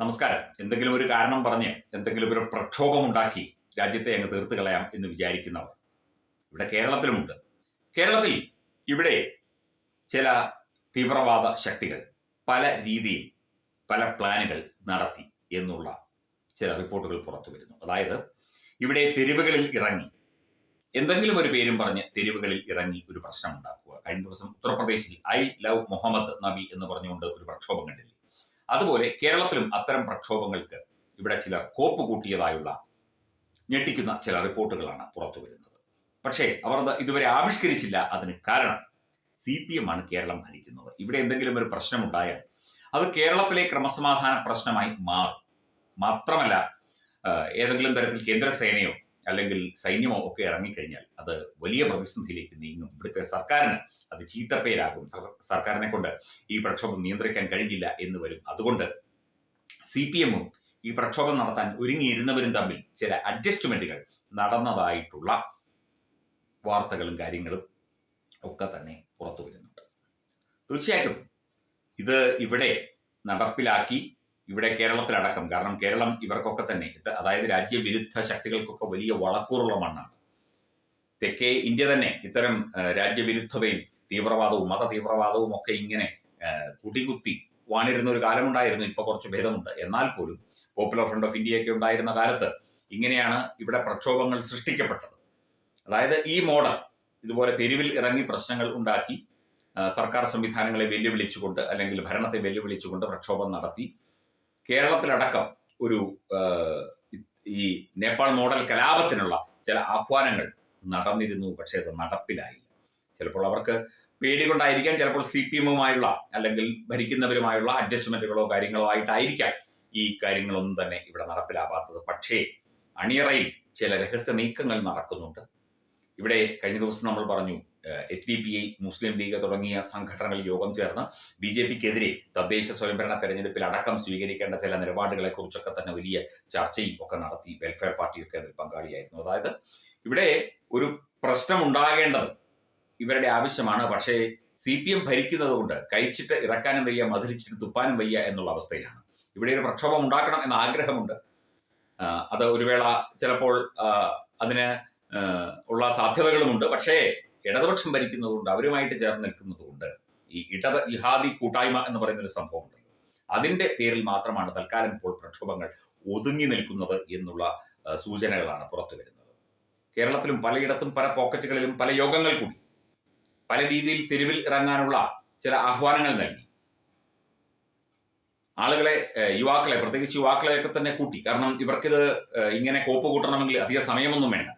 നമസ്കാരം. എന്തെങ്കിലും ഒരു കാരണം പറഞ്ഞ് എന്തെങ്കിലും ഒരു പ്രക്ഷോഭം ഉണ്ടാക്കി രാജ്യത്തെ അങ്ങ് തീർത്ത് കളയാം എന്ന് വിചാരിക്കുന്നവർ. ഇവിടെ കേരളത്തിലുമുണ്ട്. കേരളത്തിൽ ഇവിടെ ചില തീവ്രവാദ ശക്തികൾ പല രീതിയിൽ പല പ്ലാനുകൾ നടത്തി എന്നുള്ള ചില റിപ്പോർട്ടുകൾ പുറത്തു വരുന്നു. അതായത് ഇവിടെ തെരുവുകളിൽ ഇറങ്ങി എന്തെങ്കിലും ഒരു പേരും പറഞ്ഞ് തെരുവുകളിൽ ഇറങ്ങി ഒരു പ്രശ്നം ഉണ്ടാക്കുക. കഴിഞ്ഞ ദിവസം ഉത്തർപ്രദേശിൽ ഐ ലവ് മുഹമ്മദ് നബി എന്ന് പറഞ്ഞുകൊണ്ട് ഒരു പ്രക്ഷോഭം കണ്ടില്ലേ? അതുപോലെ കേരളത്തിലും അത്തരം പ്രക്ഷോഭങ്ങൾക്ക് ഇവിടെ ചിലർ കോപ്പ് കൂട്ടിയതായുള്ള ഞെട്ടിക്കുന്ന ചില റിപ്പോർട്ടുകളാണ് പുറത്തു വരുന്നത്. പക്ഷേ അവർ ഇതുവരെ ആവിഷ്കരിച്ചില്ല. അതിന് കാരണം സി പി എം ആണ് കേരളം ഭരിക്കുന്നത്. ഇവിടെ എന്തെങ്കിലും ഒരു പ്രശ്നമുണ്ടായാൽ അത് കേരളത്തിലെ ക്രമസമാധാന പ്രശ്നമായി മാറും. മാത്രമല്ല ഏതെങ്കിലും തരത്തിൽ കേന്ദ്രസേനയോ അല്ലെങ്കിൽ സൈന്യമോ ഒക്കെ ഇറങ്ങിക്കഴിഞ്ഞാൽ അത് വലിയ പ്രതിസന്ധിയിലേക്ക് നീങ്ങും. ഇവിടുത്തെ സർക്കാരിന് അത് ചീത്തപ്പേരാകും. സർ- സർക്കാരിനെ കൊണ്ട് ഈ പ്രക്ഷോഭം നിയന്ത്രിക്കാൻ കഴിയില്ല എന്ന് വരും. അതുകൊണ്ട് സി പി എമ്മും ഈ പ്രക്ഷോഭം നടത്താൻ ഒരുങ്ങിയിരുന്നവരും തമ്മിൽ ചില അഡ്ജസ്റ്റ്മെന്റുകൾ നടന്നതായിട്ടുള്ള വാർത്തകളും കാര്യങ്ങളും ഒക്കെ തന്നെ പുറത്തു വരുന്നുണ്ട് തീർച്ചയായിട്ടും ഇത് ഇവിടെ നടപ്പിലാക്കി ഇവിടെ കേരളത്തിലടക്കം. കാരണം കേരളം ഇവർക്കൊക്കെ തന്നെ അതായത് രാജ്യവിരുദ്ധ ശക്തികൾക്കൊക്കെ വലിയ വളക്കൂറുള്ള മണ്ണാണ്. തെക്കേ ഇന്ത്യ തന്നെ ഇത്തരം രാജ്യവിരുദ്ധതയും തീവ്രവാദവും മത തീവ്രവാദവും ഒക്കെ ഇങ്ങനെ കുടികുത്തി വാണിരുന്ന ഒരു കാലമുണ്ടായിരുന്നു. ഇപ്പൊ കുറച്ച് ഭേദമുണ്ട്. എന്നാൽ പോലും പോപ്പുലർ ഫ്രണ്ട് ഓഫ് ഇന്ത്യയൊക്കെ ഉണ്ടായിരുന്ന കാലത്ത് ഇങ്ങനെയാണ് ഇവിടെ പ്രക്ഷോഭങ്ങൾ സൃഷ്ടിക്കപ്പെട്ടത്. അതായത് ഈ മോഡൽ ഇതുപോലെ തെരുവിൽ ഇറങ്ങി പ്രശ്നങ്ങൾ ഉണ്ടാക്കി സർക്കാർ സംവിധാനങ്ങളെ വെല്ലുവിളിച്ചുകൊണ്ട് അല്ലെങ്കിൽ ഭരണത്തെ വെല്ലുവിളിച്ചുകൊണ്ട് പ്രക്ഷോഭം നടത്തി കേരളത്തിലടക്കം ഒരു ഈ നേപ്പാൾ മോഡൽ കലാപത്തിനുള്ള ചില ആഹ്വാനങ്ങൾ നടന്നിരുന്നു പക്ഷേ അത് നടപ്പിലായില്ല. ചിലപ്പോൾ അവർക്ക് പേടി കൊണ്ടായിരിക്കാം ചിലപ്പോൾ സി പി എമ്മുമായുള്ള അല്ലെങ്കിൽ ഭരിക്കുന്നവരുമായുള്ള അഡ്ജസ്റ്റ്മെന്റുകളോ കാര്യങ്ങളോ ആയിട്ടായിരിക്കാം ഈ കാര്യങ്ങളൊന്നും തന്നെ ഇവിടെ നടപ്പിലാവാത്തത്. പക്ഷേ അണിയറയിൽ ചില രഹസ്യ നീക്കങ്ങൾ നടക്കുന്നുണ്ട്. ഇവിടെ കഴിഞ്ഞ ദിവസം നമ്മൾ പറഞ്ഞു S D P I Muslim League തുടങ്ങിയ സംഘടനകൾ യോഗം ചേർന്ന് ബി ജെ പിക്കെതിരെ തദ്ദേശ സ്വയംഭരണ തെരഞ്ഞെടുപ്പിൽ അടക്കം സ്വീകരിക്കേണ്ട ചില നിലപാടുകളെ കുറിച്ചൊക്കെ തന്നെ വലിയ ചർച്ചയും ഒക്കെ നടത്തി വെൽഫെയർ പാർട്ടിയൊക്കെ അതിൽ പങ്കാളിയായിരുന്നു. അതായത് ഇവിടെ ഒരു പ്രശ്നം ഉണ്ടാകേണ്ടത് ഇവരുടെ ആവശ്യമാണ്. പക്ഷേ സി പി എം ഭരിക്കുന്നത് കൊണ്ട് കഴിച്ചിട്ട് ഇറക്കാനും വയ്യ മധുരിച്ചിട്ട് തുപ്പാനും വയ്യ എന്നുള്ള അവസ്ഥയിലാണ്. ഇവിടെ ഒരു പ്രക്ഷോഭം ഉണ്ടാക്കണം എന്ന ആഗ്രഹമുണ്ട്. അത് ഒരു വേള ചിലപ്പോൾ അതിന് ഉള്ള സാധ്യതകളുമുണ്ട്. പക്ഷേ ഇടതുപക്ഷം ഭരിക്കുന്നതുകൊണ്ട് അവരുമായിട്ട് ചേർന്ന് നിൽക്കുന്നതുകൊണ്ട് ഈ ഇടത് ജിഹാദി കൂട്ടായ്മ എന്ന് പറയുന്ന ഒരു സംഭവം ഉണ്ടല്ലോ അതിന്റെ പേരിൽ മാത്രമാണ് തൽക്കാലം ഇപ്പോൾ പ്രക്ഷോഭങ്ങൾ ഒതുങ്ങി നിൽക്കുന്നത് എന്നുള്ള സൂചനകളാണ് പുറത്തു വരുന്നത്. കേരളത്തിലും പലയിടത്തും പല പോക്കറ്റുകളിലും പല യോഗങ്ങൾ കൂടി പല രീതിയിൽ തെരുവിൽ ഇറങ്ങാനുള്ള ചില ആഹ്വാനങ്ങൾ നൽകി. ആളുകളെ യുവാക്കളെ പ്രത്യേകിച്ച് യുവാക്കളെയൊക്കെ തന്നെ കൂട്ടി. കാരണം ഇവർക്കിത് ഇങ്ങനെ കോപ്പ് കൂട്ടണമെങ്കിൽ അധിക സമയമൊന്നും വേണ്ട.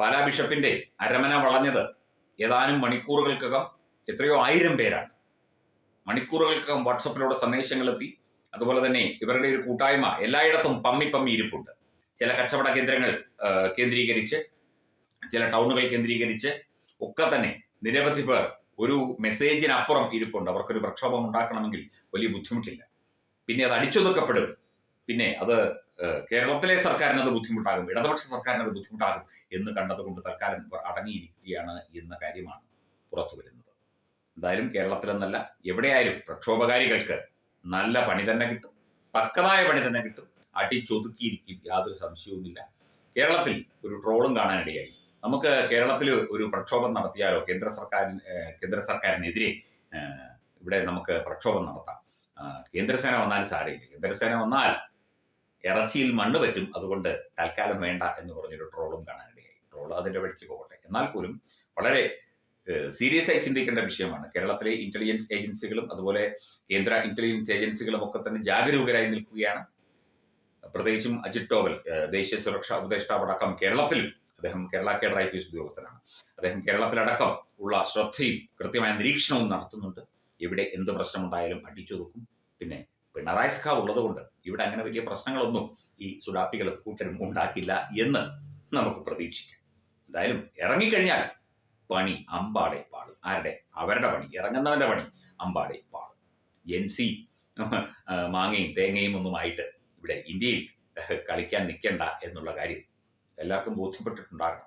പാലാ ബിഷപ്പിന്റെ അരമന വളഞ്ഞത് ഏതാനും മണിക്കൂറുകൾക്കകം എത്രയോ ആയിരം പേരാണ്. മണിക്കൂറുകൾക്കകം വാട്സപ്പിലൂടെ സന്ദേശങ്ങൾ എത്തി അതുപോലെ തന്നെ ഇവരുടെ ഒരു കൂട്ടായ്മ എല്ലായിടത്തും പമ്മി പമ്മി ഇരിപ്പുണ്ട്. ചില കച്ചവട കേന്ദ്രങ്ങൾ കേന്ദ്രീകരിച്ച് ചില ടൗണുകൾ കേന്ദ്രീകരിച്ച് ഒക്കെ തന്നെ നിരവധി പേർ ഒരു മെസ്സേജിനപ്പുറം ഇരിപ്പുണ്ട്. അവർക്കൊരു പ്രക്ഷോഭം ഉണ്ടാക്കണമെങ്കിൽ വലിയ ബുദ്ധിമുട്ടില്ല. പിന്നെ അത് അടിച്ചൊതുക്കപ്പെടും. പിന്നെ അത് കേരളത്തിലെ സർക്കാരിന് അത് ബുദ്ധിമുട്ടാകും ഇടതുപക്ഷ സർക്കാരിന് അത് ബുദ്ധിമുട്ടാകും എന്ന് കണ്ടതുകൊണ്ട് തൽക്കാലം അടങ്ങിയിരിക്കുകയാണ് എന്ന കാര്യമാണ് പുറത്തു വരുന്നത്. എന്തായാലും കേരളത്തിലെന്നല്ല എവിടെയായാലും പ്രക്ഷോഭകാരികൾക്ക് നല്ല പണി തന്നെ കിട്ടും തക്കതായ പണി തന്നെ കിട്ടും. അടിച്ചൊതുക്കിയിരിക്കും യാതൊരു സംശയവുമില്ല. കേരളത്തിൽ ഒരു ട്രോളും കാണാനിടയായി. നമുക്ക് കേരളത്തിൽ ഒരു പ്രക്ഷോഭം നടത്തിയാലോ? കേന്ദ്ര സർക്കാരിന് കേന്ദ്ര സർക്കാരിനെതിരെ ഇവിടെ നമുക്ക് പ്രക്ഷോഭം നടത്താം. കേന്ദ്രസേന വന്നാൽ സാരയില്ല കേന്ദ്രസേന വന്നാൽ ഇറച്ചിയിൽ മണ്ണ് പറ്റും അതുകൊണ്ട് തൽക്കാലം വേണ്ട എന്ന് പറഞ്ഞൊരു ട്രോളും കാണാനിടയായി. ട്രോൾ അതിന്റെ വഴിക്ക് പോകട്ടെ. എന്നാൽ പോലും വളരെ സീരിയസ് ആയി ചിന്തിക്കേണ്ട വിഷയമാണ്. കേരളത്തിലെ ഇന്റലിജൻസ് ഏജൻസികളും അതുപോലെ കേന്ദ്ര ഇന്റലിജൻസ് ഏജൻസികളും ഒക്കെ തന്നെ ജാഗരൂകരായി നിൽക്കുകയാണ്. പ്രത്യേകിച്ചും അജിത് ഡോവൽ ദേശീയ സുരക്ഷാ ഉപദേഷ്ടാവ് അടക്കം കേരളത്തിലും അദ്ദേഹം Kerala cadre I P S ഉദ്യോഗസ്ഥനാണ്. അദ്ദേഹം കേരളത്തിലടക്കം ഉള്ള ശ്രദ്ധയും കൃത്യമായ നിരീക്ഷണവും നടത്തുന്നുണ്ട്. എവിടെ എന്ത് പ്രശ്നമുണ്ടായാലും അടിച്ചൊതുക്കും. പിന്നെ പിണറായി സഖാവ് ഉള്ളതുകൊണ്ട് ഇവിടെ അങ്ങനെ വലിയ പ്രശ്നങ്ങളൊന്നും ഈ സുഡാപ്പികളും കൂട്ടരും ഉണ്ടാക്കില്ല എന്ന് നമുക്ക് പ്രതീക്ഷിക്കാം. എന്തായാലും ഇറങ്ങിക്കഴിഞ്ഞാൽ പണി അമ്പാടെ പാടും ആരുടെ? അവരുടെ പണി. ഇറങ്ങുന്നവന്റെ പണി അമ്പാടെ പാടും സി മാങ്ങയും തേങ്ങയും ഒന്നുമായിട്ട് ഇവിടെ ഇന്ത്യയിൽ കളിക്കാൻ നിൽക്കണ്ട എന്നുള്ള കാര്യം എല്ലാവർക്കും ബോധ്യപ്പെട്ടിട്ടുണ്ടാകണം.